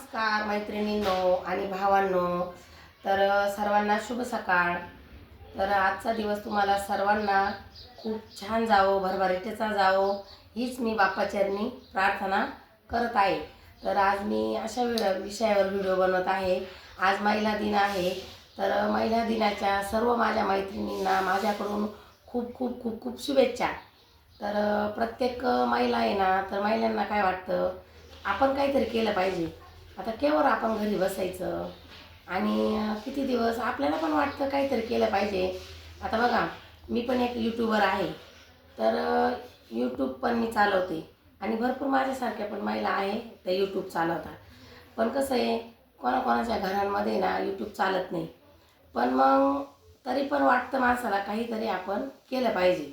नमस्कार मैत्रिणींनो आणि भावांनो. तर सर्वांना शुभ सकाळ. तर आजचा दिवस तुम्हाला सर्वांना खूप छान जावो भरभराटीचा जावो हीच मी बाप्पाचरणी प्रार्थना करत आहे. तर आज मी अशा वेळ विषयावर व्हिडिओ बनवत आहे. आज महिला दिन आहे. तर महिला दिनाच्या सर्व माझ्या मैत्रिणींना माझ्याकडून खूप खूप खूप खूप शुभेच्छा. तर प्रत्येक महिला आहे ना तर महिलांना काय वाटतं? आपण काहीतरी केलं पाहिजे. आता केव्हा आपण घरी बसायचं? आणि किती दिवस? आपल्याला पण वाटतं काहीतरी केलं पाहिजे. आता बघा मी पण एक यूट्यूबर आहे. तर यूट्यूब पण मी चालवते. आणि भरपूर माझ्यासारख्या पण महिला आहे त्या यूट्यूब चालवतात. पण कसं आहे कोणाकोणाच्या घरांमध्ये ना यूट्यूब चालत नाही. पण मग तरी पण वाटतं माणसाला काहीतरी आपण केलं पाहिजे.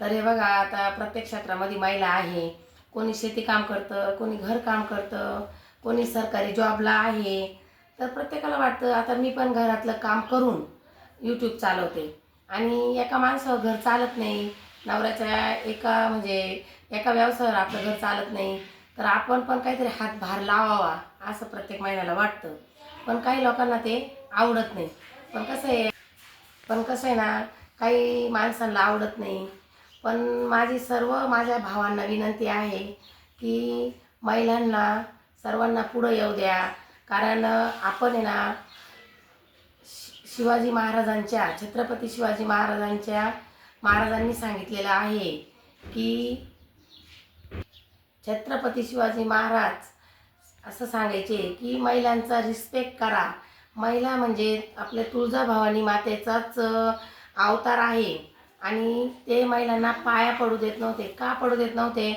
तर हे बघा आता प्रत्येक क्षेत्रामध्ये महिला आहे. कोणी शेती काम करतं कोणी घर काम करतं कोणी सरकारी जॉबला आहे. तर प्रत्येकाला वाटतं आता मी पण घरातलं काम करून यूट्यूब चालवते. आणि एका माणसावर घर चालत नाही. नवऱ्याच्या एका म्हणजे एका व्यवसायावर आपलं घर चालत नाही. तर आपण पण काहीतरी हातभार लावावा असं प्रत्येक महिन्याला वाटतं. पण काही लोकांना ते आवडत नाही. पण कसं आहे पण कसं आहे ना काही माणसांना आवडत नाही. पण माझी सर्व माझ्या भावांना विनंती आहे की महिलांना सर्वांना पुढं येऊ द्या. कारण आपण आहे ना शि- शिवाजी महाराजांच्या छत्रपती शिवाजी महाराजांच्या महाराजांनी सांगितलेलं आहे की छत्रपती शिवाजी महाराज असं सांगायचे की महिलांचा रिस्पेक्ट करा. महिला म्हणजे आपल्या तुळजाभवानी मातेचाच अवतार आहे. आणि ते महिलांना पाया पडू देत नव्हते का पडू देत नव्हते?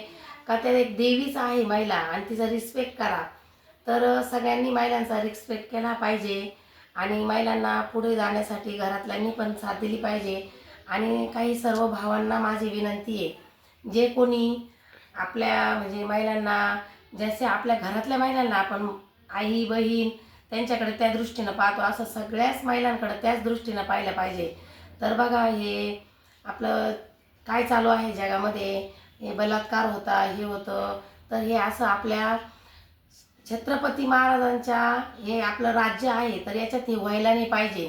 का ते एक देवीच आहे महिला आणि तिचा रिस्पेक्ट करा. तर सगळ्यांनी महिलांचा रिस्पेक्ट केला पाहिजे आणि महिलांना पुढे जाण्यासाठी घरातल्यांनी पण साथ दिली पाहिजे. आणि काही सर्व भावांना माझी विनंती आहे जे कोणी आपल्या म्हणजे महिलांना जसे आपल्या घरातल्या महिलांना आपण आई बहीण त्यांच्याकडे त्या दृष्टीनं पाहतो असं सगळ्याच महिलांकडे त्याच दृष्टीनं पाहिलं पाहिजे. तर बघा हे आपलं काय चालू आहे जगामध्ये? हे बलात्कार होता हे होतं. तर हे असं आपल्या छत्रपती महाराजांच्या हे आपलं राज्य आहे तर याच्यात हे व्हायला नाही पाहिजे.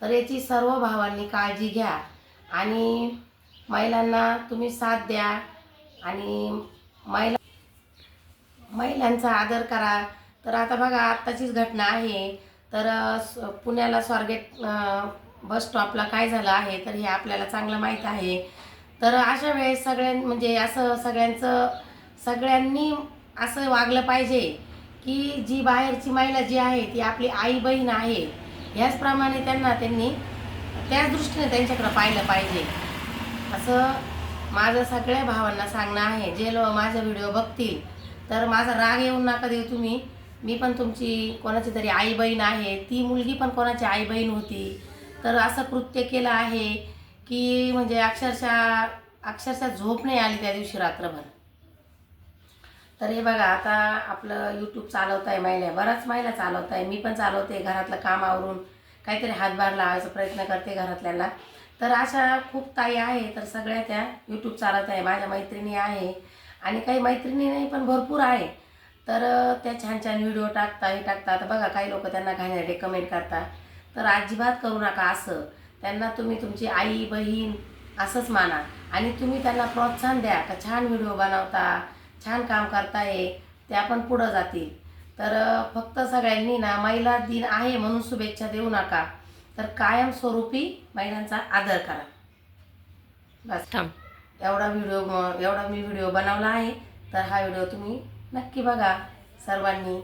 तर याची सर्व भावांनी काळजी घ्या आणि महिलांना तुम्ही साथ द्या आणि महिला महिलांचा आदर करा. तर आता बघा आत्ताचीच घटना आहे. तर पुण्याला स्वारगेट बस स्टॉपला काय झालं आहे तर हे आपल्याला चांगलं माहीत आहे. तर अशा वेळेस सगळ्यां म्हणजे असं सगळ्यांचं सगळ्यांनी असं वागलं पाहिजे की जी बाहेरची महिला जी आहे ती आपली आई बहीण आहे ह्याचप्रमाणे त्यांना त्यांनी त्याच दृष्टीने त्यांच्याकडं पाहिलं पाहिजे. असं माझं सगळ्या भावांना सांगणं आहे. जे लोक माझा व्हिडिओ बघतील तर माझा राग येऊन नका देऊ तुम्ही. मी पण तुमची कोणाची तरी आई बहीण आहे ती मुलगी पण कोणाची आई बहीण होती तर असं कृत्य केलं आहे की म्हणजे अक्षरशः अक्षरशः झोप नाही आली त्या दिवशी रात्रभर. तर हे बघा आता आपलं यूट्यूब चालवत आहे महिला. बऱ्याच महिला चालवत आहे मी पण चालवते घरातलं काम आवरून. काहीतरी हातभार लावायचा प्रयत्न करते घरातल्याला तर अशा खूप ताई आहे तर सगळ्या त्या यूट्यूब चालवत आहे माझ्या मैत्रिणी आहे. आणि काही मैत्रिणी नाही पण भरपूर आहे. तर त्या छान छान व्हिडिओ टाकता हे टाकतात. बघा काही लोक त्यांना घाण्यासाठी कमेंट करतात. तर अजिबात करू नका असं. त्यांना तुम्ही तुमची आई बहीण असंच माना. आणि तुम्ही त्यांना प्रोत्साहन द्या का छान व्हिडिओ बनवता छान काम करताय ते आपण पुढं जातील. तर फक्त सगळ्यांनी ना महिला दिन आहे म्हणून शुभेच्छा देऊ नका. तर कायमस्वरूपी महिलांचा आदर करा. बस. थांब. एवढा व्हिडिओ एवढा मी व्हिडिओ बनवला आहे. तर हा व्हिडिओ तुम्ही नक्की बघा सर्वांनी.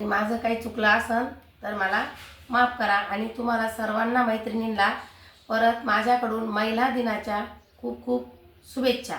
माझं काही चुकलं असेल तर मला माफ करा आणि तुम्हाला सर्वांना मैत्रिणींना परत माझ्याकडून महिला दिनाच्या खूप खूप शुभेच्छा.